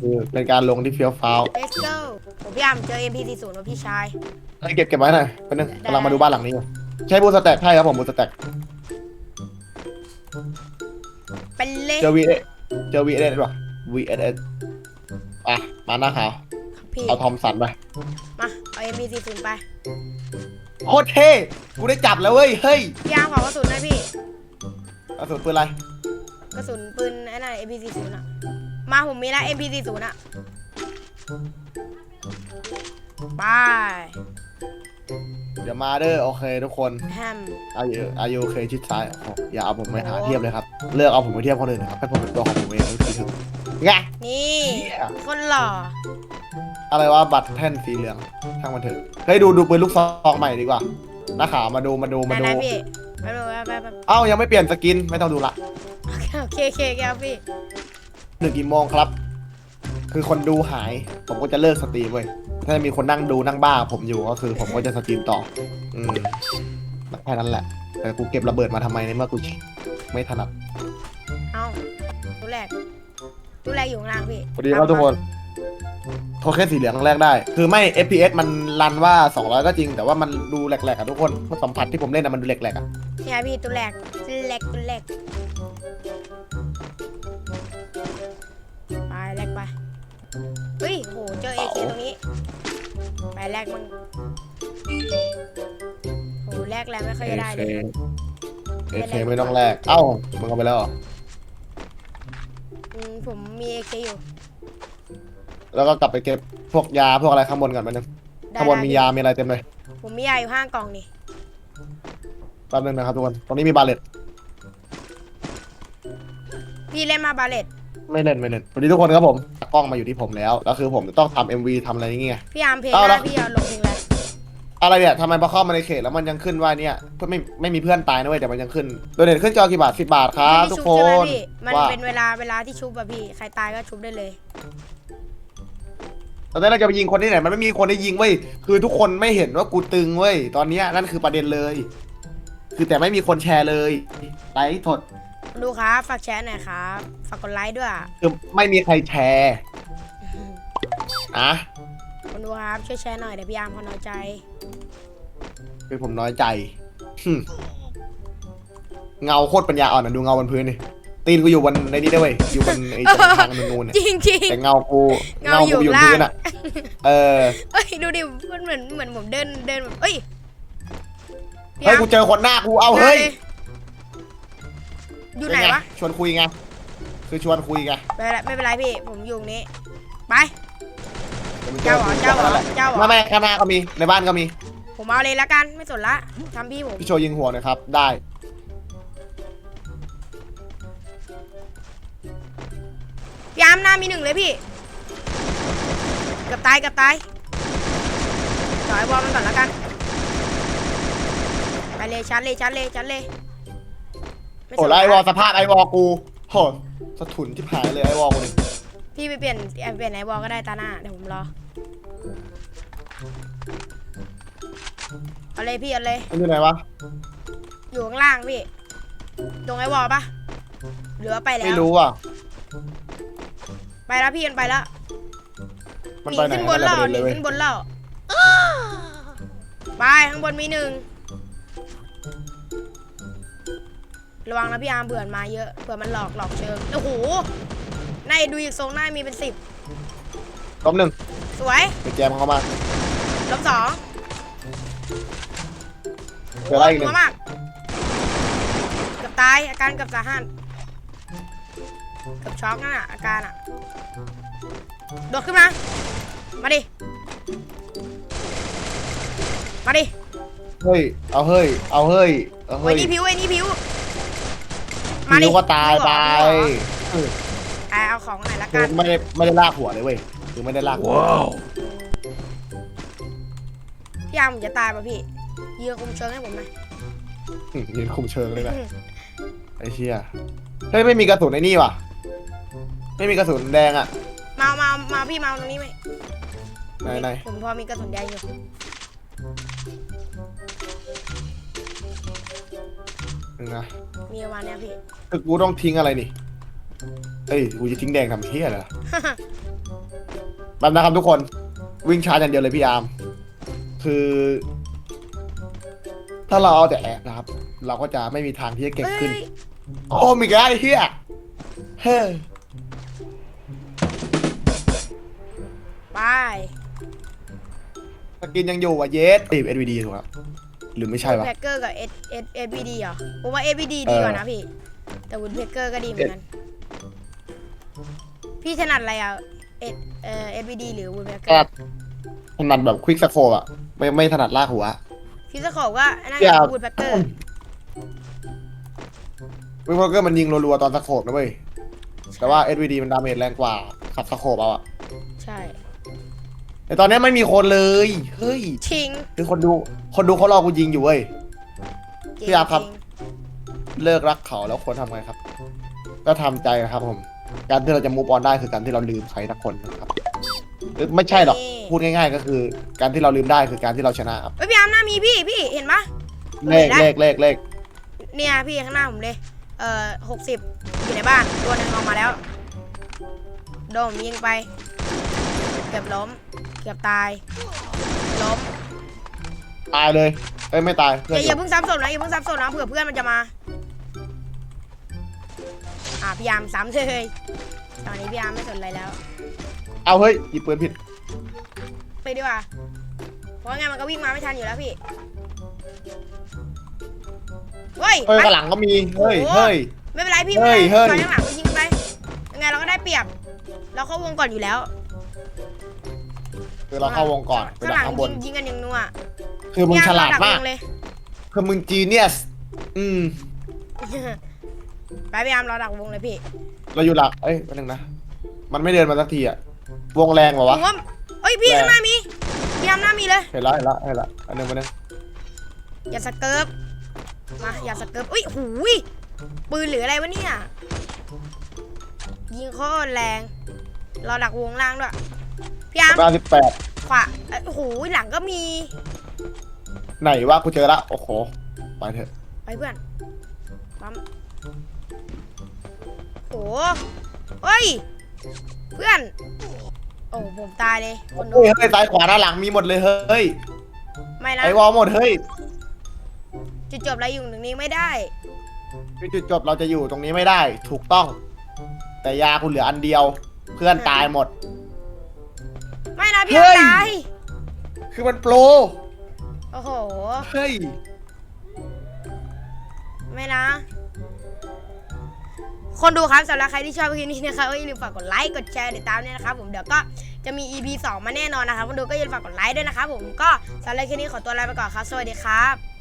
คือเป็นการลงที่เฟี้ยวฟ้าว let's go ผมพี่อามเจอ MP40 แล้วพี่ชาย ให้เก็บเก็บไว้หน่อยเป็นนึงได้ กำลังมาดูบ้านหลังนี้อยู่ใช้บูสแต็กใช่ครับผมบูสแต็กเป็นเล่เจอวีเจอวีเอสป่ะวีเอสอะมาหน้าขาวพี่ เอาทอมสันไปมา เอา MP40 ไป โคตรเท่กูได้จับแล้วเว้ยเฮ้ยพี่อามขอกระสุนหน่อยพี่ กระสุนปืนอะไรกระสุนปืนไอ้นั่น MP40 อะ มาผมมีแล้ว MP40 อะไปเดี๋ยวมาเด้อโอเคทุกคนแฮมอายุอายุโอเคชิดซ้ายโอ้อย่าเอาผมไปหาเทียบเลยครับเลือกเอาผมไปเทียบคนอื่นนะครับให้ผมเป็นตัวของผมเองทุกทีถึงไงนี่เหี้ยคนหล่อ อะไรว่าบัตรแท่นสีเหลืองช่างมันเถอะเฮ้ยดูดูปืนลูกซองใหม่ดีกว่าหน้าขาวมาดูมาดูมาไหนดูๆพี่ไปไปไปไปไปเอ้ายังไม่เปลี่ยนสกินไม่ต้องดูละโอเคโอเคโอเคครับพี่ หนึ่งกี่โมงครับ คือคนดูหาย ผมก็จะเลิกสตรีมเว้ย ถ้ามีคนนั่งดูนั่งบ้า ผมอยู่ก็คือ ผมก็จะสตรีมต่อ อืมแค่นั้นแหละ แต่กูเก็บระเบิดมาทำไมในเมื่อกูไม่ถนัด เอ้าตัวแรกตัวแรกอยู่ข้างล่างพี่สวัสดีครับทุกคน โทเค็นสีเหลืองแรกได้ คือไม่ FPS มันรันว่า 200 ก็จริง แต่ว่ามันดูแหลกๆอะทุกคนเพราะสัมผัสที่ผมเล่นอะมันดูแหลกๆอะเนี่ยพี่ตัวแรกตัวแรกตัวแรก เฮ้ยโหเจอเอเคตรงนี้ ไปแรกมึงโหแรกแล้วไม่ค่อยจะได้ AK เลย AK ไม่ต้องแลกเอ้ามึงเอาไปแล้วเหรออืมผมมีเอเคอยู่ แล้วก็กลับไปเก็บพวกยาพวกอะไรข้างบนก่อนแป๊บนึงได้ข้างบนมีได้ยา มีอะไรเต็มเลย ผมมียาอยู่ห้างกล่องนี่แป๊บนึงนะครับทุกคนตรงนี้มีบาเลตพี่เล่นมาบาเลตไม่เล่นไม่เล่นสวัสดีทุกคนครับผม กล้องมาอยู่ที่ผมแล้วแล้วคือผมต้องทำ MV ทำอะไรอย่างเงี้ย พี่อาร์มเพลงเอาได้ละพี่เอาลงเพลงแล้วอะไรเนี่ยทำไมพอเข้ามาในเขตแล้วมันยังขึ้นว่าเนี่ยเพื่อนไม่ไม่มีเพื่อนตายนะเว้ยแต่มันยังขึ้นโดเนทขึ้นจอกี่บาทสิบาทครับพี่ทุกชุบคใช่ไหมนพี่มันว่าเป็นเวลาเวลาที่ชุบอะพี่ใครตายก็ชุบได้เลย ตอนนี้เราจะไปยิงคนที่ไหนมันไม่มีคนได้ยิงเว้ยคือทุกคนไม่เห็นว่ากูตึงเว้ยตอนเนี้ยนั่นคือประเด็นเลย คือแต่ไม่มีคนแชร์เลยไลฟ์สดดูครับฝากแชร์หน่อยครับฝากกดไลค์ด้วยอะคือไม่มีใครแชร์ นะคนดูครับช่วยแชร์หน่อยเดี๋ยวพี่อาร์มเขาน้อยใจคือผมน้อยใจหึเงาโคตรปัญญาอ่อนนะดูเงาบนพื้นนี่ตีนกูอยู่บนในนี้ได้เว้ยอยู่บนไอ้ตรงทางนูนๆเนี่ยจริงจริง แต่เงากูเงาอยู่กูอยู่ล่าง พื้นอะ เออเอ้ยดูดิมันเหมือนเหมือนผมเดินเดินแบบเอ้ยพี่เฮ้ยอาร์มกูเจอคนหน้ากูเอาเฮ้ยอยู่ไหนเป็งวะชวนคุยไงคือชวนคุยไงไม่เป็นไรไม่เป็นไรพี่ผมอยู่ตรงนี้ ไปดี๋ยวมึง เจ้าเหรอกูเจ้าเหรอนั่นแหละเจ้าเหรอไม่ไม่ข้างหน้าก็มีในบ้านก็มีผมเอาเลยละกันไม่สนละทำพี่ผมพี่โชว์ยิงหัวหนะครับ ได้พี่อาร์มหน้ามีหนึ่งเลยพี่เกือบตายเกือบตายต่อยบอลมันก่อนละกันไปเลยชัดเลยชัดเลยชัดเลยม่สนโอ้แล้วไอวอลสภาพไอวอลกูโหสะทุนที่หายเลยไอวอลกูนี่พี่ไปเปลี่ยนเอ่อเปลี่ยนไอวอลก็ได้ตาหน้าเดี๋ยวผมรอ เอาเลยพี่เอาเลย มันอยู่ไหนวะ อยู่ข้างล่างพี่ ตรงไอวอลปะหรือว่าไปแล้ไม่วรู้อะ ไปแล้วพี่มันไปแล้วมันหนีไปไหนขึ้นบนั่นนแหละแล้ปวระเด็นหเลยเว้ยนีขึ้นบนแล้วไปข้างบนมีหนึ่ง ระวังนะพี่อาร์มเผื่อมันมาเยอะเผื่อมันหลอกหลอกเชิง โอ้โหในดูอีกทรงหน้ามีเป็นสิบล้มหนึ่ง สวยไปแจมเข้ามาลบสองเจออะไรอีกหนึ่งโโมากเกือบตายอาการเกือบสาหัสเกือบช็อกนั่นน่ะอาการอะโดดขึ้นมา มาดิ มาดิ เฮ้ย เอาเฮ้ย เอาเฮ้ย เอาไว้เฮ้ยนี่ผิวไว้นี่ผิวนิ้วก็ตายไปผิวเหรออะเอาของไหนอยละคืกัอนไม่ได้ไม่ได้ลากหัวเลยเว้ย คือไม่ได้ลากหัวพี่อาร์มผมจะตายป่ะพี่ยืนคุมเชิงให้ผมหน่อยหึยืนคุมเชิงเลยนะไอ้เชี่ยเฮ้ยไม่มีกระสุนไอ้นี่ว่ะ ไม่มีกระสุนแดงอะ มามามาพี่มาตรงนี้ไหมไหนไหนผมพอมีกระสุนแดงอยู่นึงนะมีประมาณเนี้ยพี่คือกูต้องทิ้งอะไรนี่ เอ้ย กูจะทิ้งแดงทำเที่ยเหรอ มันนะครับทุกคนวิ่งช้าอย่างเดียวเลยพี่อาร์มคือ ถ้าเราเอาแต่แอบนะครับ เราก็จะไม่มีทางที่จะเก่งเอ้ขึ้นยโอ้มีกไอ้เฮียเฮ้ยไปสกินยังอยู่ว่ะเยสติดเอ็นวีดีถูกครับหรือไม่ใช่วะแพคเกอร์กับเอสเอสเอสบีดีเหรอผมว่าเอสบีดีเออดีกว่านะพี่ แต่วุนแพคเกอร์ก็ดีเหมือนกัน พี่ถนัดอะไรอะ เอสเอ่อเอสบีดีหรือวุนแพคเกอก็ร์ถนัดแบบควิกสโคปอะไม่ไม่ถนัดลากหัวพี่สะขอบว่าอันนั่นอย่าวุนแพคเกอร์วิพเกอร์มันยิงรัวๆตอนสโคปนะเว้ย แต่ว่า SVD มันดาเมจแรงกว่าขับสโคปเอาอะใช่แต่ตอนนี้ไม่มีคนเลย เฮ้ย ชิงคือคนดู คนดูเขารอกูยิงอยู่เว้ยจริงพี่อาร์มครับจงเลิกรักเขาแล้วควรทำไงครับ ก็ทำใจครับผม การที่เราจะมูฟออนได้คือการที่เราลืมใครสักคนนะครับหรือไม่ใช่หรอกพูดง่าย ๆ ก็คือ การที่เราลืมได้คือการที่เราชนะครับเอ้ยพี่อาร์มหน้ามีพี่พี่เห็นปะเลขเลขเลขเลขเนี่ยพี่ข้างหน้าผมเลย เอ่อหกสิบอยู่ในบ้านตัวหนึ่งออกมาแล้ว โดนผมยิงไป เกือบล้ม เกือบตาย ล้มตายเลยเอ้ยไม่ตายอเพื่อนย่าออย่าเพิ่งซ้ำศพนะอย่าเพิ่งซ้ำศพนะเผื่อเพื่อนมันจะมาอะ พยายามซ้ำเลยตอนนี้พี่อาร์มไม่สนอะไรแล้ว เอาเฮ้ยหยิบปืนผิด ไปดีกว่า เพราะงั้นมันก็วิ่งมาไม่ทันอยู่แล้วพี่เฮ้ยเฮ้ยไปข้างหลังก็มี เฮ้ย โอ้โห เฮ้ย ไม่เป็นไรพี่เฮ้ไม่ยเป็นไรเฮ้ยถอยข้างหลังไปยิงกันไปยังไงเราก็ได้เปรียบ เราเข้าวงก่อนอยู่แล้วคือเราเข้าวงก่อนไปข้างดัหกลังข้างบยิน งยิงกันอย่างนัวคือมึงพี่ฉอาร์ลาดเรดัมากวงเลย คือมึงจีเนียส อืม ไปพยายามเราดักวงเลยพี่เราอยู่หลัก เอ้ยวันนึงนะ มันไม่เดินมาสักทีอะวงแรงกว่าผวะมว่าเอ้ยพี่แรง ข้างหน้ามีพี่อาร์มหน้ามีเลย เห็นละเห็นละเห็นละอันหนึงอันหนึงอย่าสเกิร์ฟมาอย่าสเกิร์ฟอุ้ยหูยปืนหรืออะไรวะเนี่ย ยิงโคตรแรงเราดักวงล่างด้วยพี่อาร์มเก้าสิบแปดขวาเอ้ยหูยหลังก็มี ไหนวะกูเจอละ โอ้โห ไปเถอะไปเพื่อนปั๊ม โอ้เฮ้ย เพื่อน โอ้ผมตายเลยคนดูเฮ้ยเฮ้ยซ้ายขวาด้านหลังมีหมดเลยเฮ้ยไม่นะไอวอลหมดเฮ้ยจุดจบอะไรอยู่ตรงนี้ไม่ได้ คือจุดจบเราจะอยู่ตรงนี้ไม่ได้ ถูกต้อง แต่ยากูเหลืออันเดียว เพื่อนตายหมด ไม่นะพี่เฮ้อาร์ยมตายคือมันโปรโอ้โห เฮ้ย ไม่นะ คนดูครับสำหรับใครที่ชอบคลิปนี้นะครับก็อย่าลืมฝากกดไลค์กดแชร์ติดตามเนี่ยนะครับผมเดี๋ยวก็จะมี EP 2 มาแน่นอนนะครับคนดูก็อย่าลืมฝากกดไลค์ด้วยนะครับผมก็สำหรับคลิปนี้ขอตัวลาไปก่อนครับ สวัสดีครับ